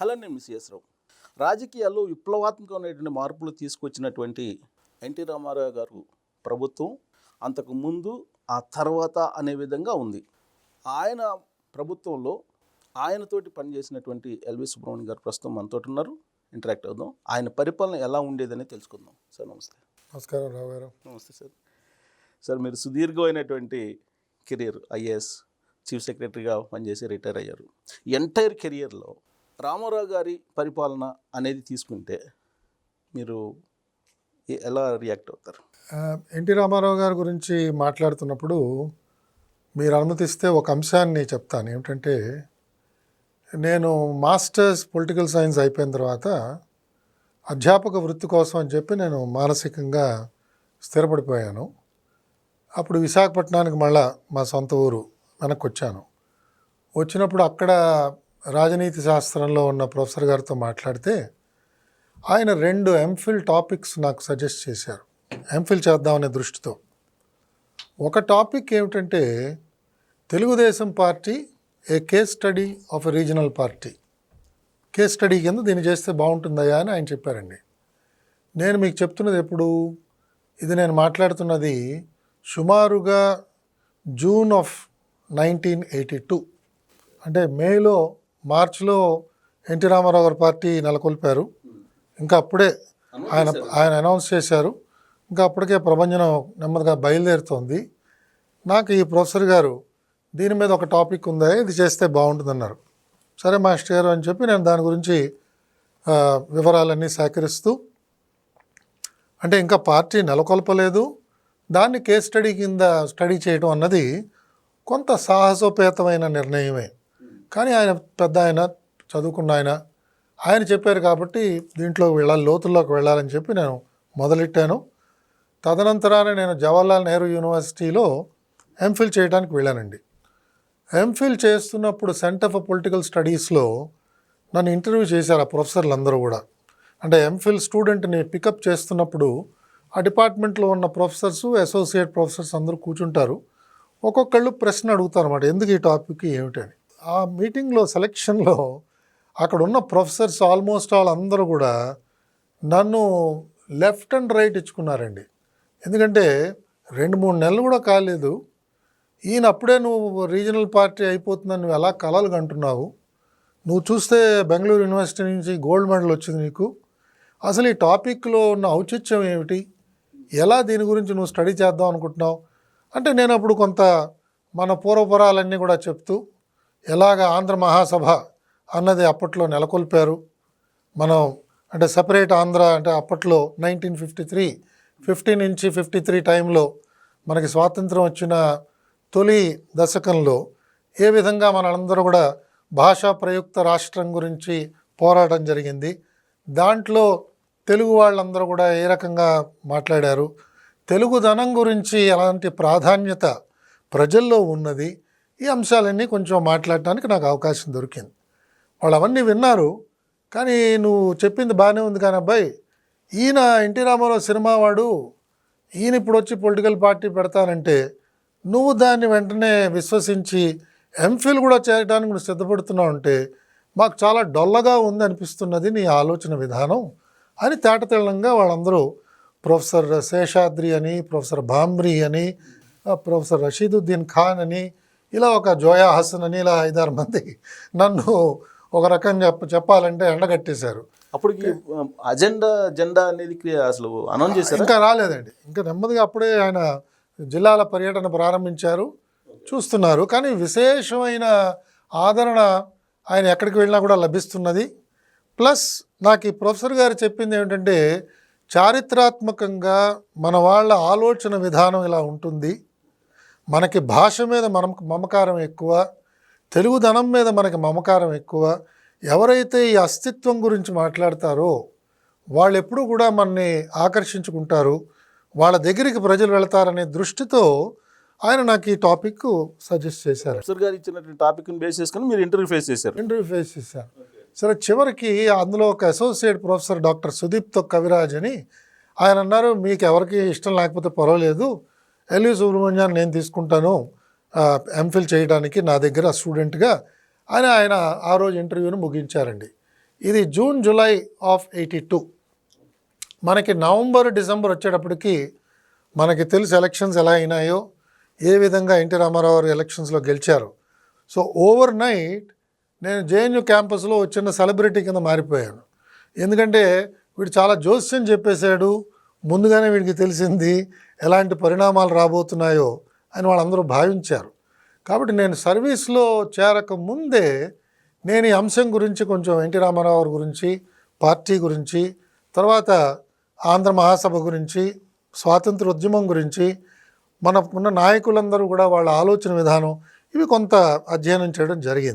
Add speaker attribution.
Speaker 1: Hello నేను miss రావు. రాజకీయాల్లో విప్లవాత్మకమైనటువంటి మార్పులు తీసుకొచ్చినటువంటి ఎన్టీ రామారావు గారు ప్రభుత్వం అంతకు ముందు ఆ తర్వాత అనే విధంగా ఉంది. ఆయన ప్రభుత్వంలో ఆయనతోటి పనిచేసినటువంటి ఎల్వి సుబ్రహ్మణ్యం గారు ప్రస్తుతం మనతో ఉన్నారు. ఇంటరాక్ట్ అవుదాం. ఆయన పరిపాలన ఎలా ఉండేదని తెలుసుకుందాం. సార్ నమస్తే.
Speaker 2: నమస్కారం రావు గారు
Speaker 1: నమస్తే సార్. సార్ మీరు సుదీర్ఘమైనటువంటి కెరియర్ ఐఏఎస్ చీఫ్ సెక్రటరీగా పనిచేసి రిటైర్ అయ్యారు. ఎంటైర్ కెరియర్లో రామారావు గారి పరిపాలన అనేది తీసుకుంటే మీరు ఎలా రియాక్ట్ అవుతారు?
Speaker 2: ఎన్టీ రామారావు గారి గురించి మాట్లాడుతున్నప్పుడు మీరు అనుమతిస్తే ఒక అంశాన్ని చెప్తాను. ఏమిటంటే నేను మాస్టర్స్ పొలిటికల్ సైన్స్ అయిపోయిన తర్వాత అధ్యాపక వృత్తి కోసం అని చెప్పి నేను మానసికంగా స్థిరపడిపోయాను. అప్పుడు విశాఖపట్నానికి మళ్ళా మా సొంత ఊరు వెనక్కి వచ్చాను వచ్చినప్పుడు అక్కడ రాజనీతి శాస్త్రంలో ఉన్న ప్రొఫెసర్ గారితో మాట్లాడితే ఆయన రెండు ఎంఫిల్ టాపిక్స్ నాకు సజెస్ట్ చేశారు. ఎంఫిల్ చేద్దామనే దృష్టితో. ఒక టాపిక్ ఏమిటంటే Telugu Desam party a case study of a regional party case study కింద దీన్ని చేస్తే బాగుంటుందయ్యా అని ఆయన చెప్పారండి. నేను మీకు చెప్తున్నది ఎప్పుడు? ఇది నేను మాట్లాడుతున్నది సుమారుగా June of nineteen eighty two అంటే మేలో మార్చిలో ఎన్టీ రామారావు గారి పార్టీ నెలకొల్పారు. ఇంకా అప్పుడే ఆయన ఆయన అనౌన్స్ చేశారు. ఇంకా అప్పటికే ప్రభంజనం నెమ్మదిగా బయలుదేరుతోంది. నాకు ఈ ప్రొఫెసర్ గారు దీని మీద ఒక టాపిక్ ఉందా? ఇది చేస్తే బాగుంటుందన్నారు. సరే మాస్టర్ గారు అని చెప్పి నేను దాని గురించి వివరాలన్నీ సేకరిస్తూ అంటే ఇంకా పార్టీ నెలకొల్పలేదు. దాన్ని కేస్ స్టడీ కింద స్టడీ చేయడం అన్నది కొంత సాహసోపేతమైన నిర్ణయమే. కానీ ఆయన పెద్ద ఆయన చదువుకున్న ఆయన. ఆయన చెప్పారు కాబట్టి దీంట్లో వెళ్ళాలి లోతుల్లోకి వెళ్ళాలని చెప్పి నేను మొదలెట్టాను. తదనంతరాన నేను జవహర్లాల్ నెహ్రూ యూనివర్సిటీలో ఎంఫిల్ చేయడానికి వెళ్ళానండి. ఎంఫిల్ చేస్తున్నప్పుడు సెంటర్ ఫర్ పొలిటికల్ స్టడీస్లో నన్ను ఇంటర్వ్యూ చేశారు ఆ ప్రొఫెసర్లు అందరూ కూడా. అంటే ఎంఫిల్ స్టూడెంట్ని పికప్ చేస్తున్నప్పుడు ఆ డిపార్ట్మెంట్లో ఉన్న ప్రొఫెసర్స్ అసోసియేట్ ప్రొఫెసర్స్ అందరూ కూర్చుంటారు. ఒక్కొక్కళ్ళు ప్రశ్న అడుగుతారు అన్నమాట ఎందుకు ఈ టాపిక్ ఏమిటని ఆ మీటింగ్లో సెలక్షన్లో అక్కడ ఉన్న ప్రొఫెసర్స్ ఆల్మోస్ట్ ఆల్ అందరూ కూడా నన్ను లెఫ్ట్ అండ్ రైట్ ఇచ్చుకున్నారండి. ఎందుకంటే రెండు మూడు నెలలు కూడా కాలేదు. ఈయన అప్పుడే నువ్వు రీజనల్ పార్టీ అయిపోతుందని నువ్వు ఎలా కలలు కంటున్నావు? నువ్వు చూస్తే బెంగళూరు యూనివర్సిటీ నుంచి గోల్డ్ మెడల్ వచ్చింది నీకు. అసలు ఈ టాపిక్లో ఉన్న ఔచిత్యం ఏమిటి? ఎలా దీని గురించి నువ్వు స్టడీ చేద్దాం అనుకుంటున్నావు? అంటే నేను అప్పుడు కొంత మన పూర్వపురాలన్నీ కూడా చెప్తూ ఎలాగ ఆంధ్ర మహాసభ అన్నది అప్పట్లో నెలకొల్పారు. మనం అంటే సపరేట్ ఆంధ్ర అంటే అప్పట్లో నైన్టీన్ ఫిఫ్టీ త్రీ ఫిఫ్టీ నుంచి ఫిఫ్టీ త్రీ టైంలో మనకి స్వాతంత్రం వచ్చిన తొలి దశకంలో ఏ విధంగా మనందరూ కూడా భాషా ప్రయుక్త రాష్ట్రం గురించి పోరాటం జరిగింది. దాంట్లో తెలుగు వాళ్ళందరూ కూడా ఏ రకంగా మాట్లాడారు. తెలుగుదనం గురించి ఎలాంటి ప్రాధాన్యత ప్రజల్లో ఉన్నది. ఈ అంశాలన్నీ కొంచెం మాట్లాడటానికి నాకు అవకాశం దొరికింది. వాళ్ళు అవన్నీ విన్నారు. కానీ నువ్వు చెప్పింది బాగానే ఉంది కానీ అబ్బాయి ఈయన ఎన్టీ రామారావు సినిమా వాడు ఈయన ఇప్పుడు వచ్చి పొలిటికల్ పార్టీ పెడతానంటే నువ్వు దాన్ని వెంటనే విశ్వసించి ఎంఫిల్ కూడా చేయడానికి నువ్వు సిద్ధపడుతున్నావు అంటే మాకు చాలా డొల్లగా ఉంది అనిపిస్తున్నది నీ ఆలోచన విధానం అని తేటతెల్లంగా వాళ్ళందరూ ప్రొఫెసర్ శేషాద్రి అని ప్రొఫెసర్ భామ్రి అని ప్రొఫెసర్ రషీదుద్దీన్ ఖాన్ అని ఇలా ఒక జోయా హసన్ అని ఇలా ఐదారు మంది నన్ను ఒక రకం చెప్ప చెప్పాలంటే ఎండగట్టేశారు.
Speaker 1: అప్పటికి అజెండా జెండా అనేది అసలు అనౌన్స్ చేశారా?
Speaker 2: ఇంకా రాలేదండి. ఇంకా నెమ్మదిగా అప్పుడే ఆయన జిల్లాల పర్యటన ప్రారంభించారు. చూస్తున్నారు. కానీ విశేషమైన ఆదరణ ఆయన ఎక్కడికి వెళ్ళినా కూడా లభిస్తున్నది. ప్లస్ నాకు ఈ ప్రొఫెసర్ గారు చెప్పింది ఏమిటంటే చారిత్రాత్మకంగా మన వాళ్ళ ఆలోచన విధానం ఇలా ఉంటుంది. మనకి భాష మీద మనం మమకారం ఎక్కువ తెలుగుదనం మీద మనకి మమకారం ఎక్కువ. ఎవరైతే ఈ అస్తిత్వం గురించి మాట్లాడతారో వాళ్ళు ఎప్పుడూ కూడా మనని ఆకర్షించుకుంటారు. వాళ్ళ దగ్గరికి ప్రజలు వెళతారనే దృష్టితో ఆయన నాకు ఈ టాపిక్ సజెస్ట్ చేశారు.
Speaker 1: ప్రొఫెసర్ గారు ఇచ్చినటువంటి టాపిక్ని బేస్ చేసుకుని మీరు ఇంటర్వ్యూ ఫేస్ చేశారు.
Speaker 2: ఇంటర్వ్యూ ఫేస్ చేశాను సరే చివరికి అందులో ఒక associate professor doctor Sudipto Kaviraj అని ఆయన అన్నారు మీకు ఎవరికి ఇష్టం లేకపోతే పర్వాలేదు. ఎల్వి సుబ్రహ్మణ్యాన్ని నేను తీసుకుంటాను ఎంఫిల్ చేయడానికి నా దగ్గర స్టూడెంట్గా. అని ఆయన ఆ రోజు ఇంటర్వ్యూను ముగించారండి. ఇది June July of eighty two. మనకి నవంబర్ డిసెంబర్ వచ్చేటప్పటికి మనకి తెలుసు ఎలక్షన్స్ ఎలా అయినాయో ఏ విధంగా ఎన్టీ రామారావు గారు ఎలక్షన్స్లో గెలిచారు. సో ఓవర్ నైట్ నేను జేఎన్యూ క్యాంపస్లో చిన్న సెలబ్రిటీ కింద మారిపోయాను. ఎందుకంటే వీడు చాలా జోస్యం చెప్పేశాడు ముందుగానే వీడికి తెలిసింది ఎలాంటి పరిణామాలు రాబోతున్నాయో అని వాళ్ళందరూ భావించారు. కాబట్టి నేను సర్వీస్లో చేరక ముందే నేను ఈ అంశం గురించి కొంచెం ఎన్టీ రామారావు గారి గురించి పార్టీ గురించి తర్వాత ఆంధ్ర మహాసభ గురించి స్వాతంత్ర ఉద్యమం గురించి మన ఉన్న నాయకులందరూ కూడా వాళ్ళ ఆలోచన విధానం ఇవి కొంత అధ్యయనం చేయడం జరిగింది.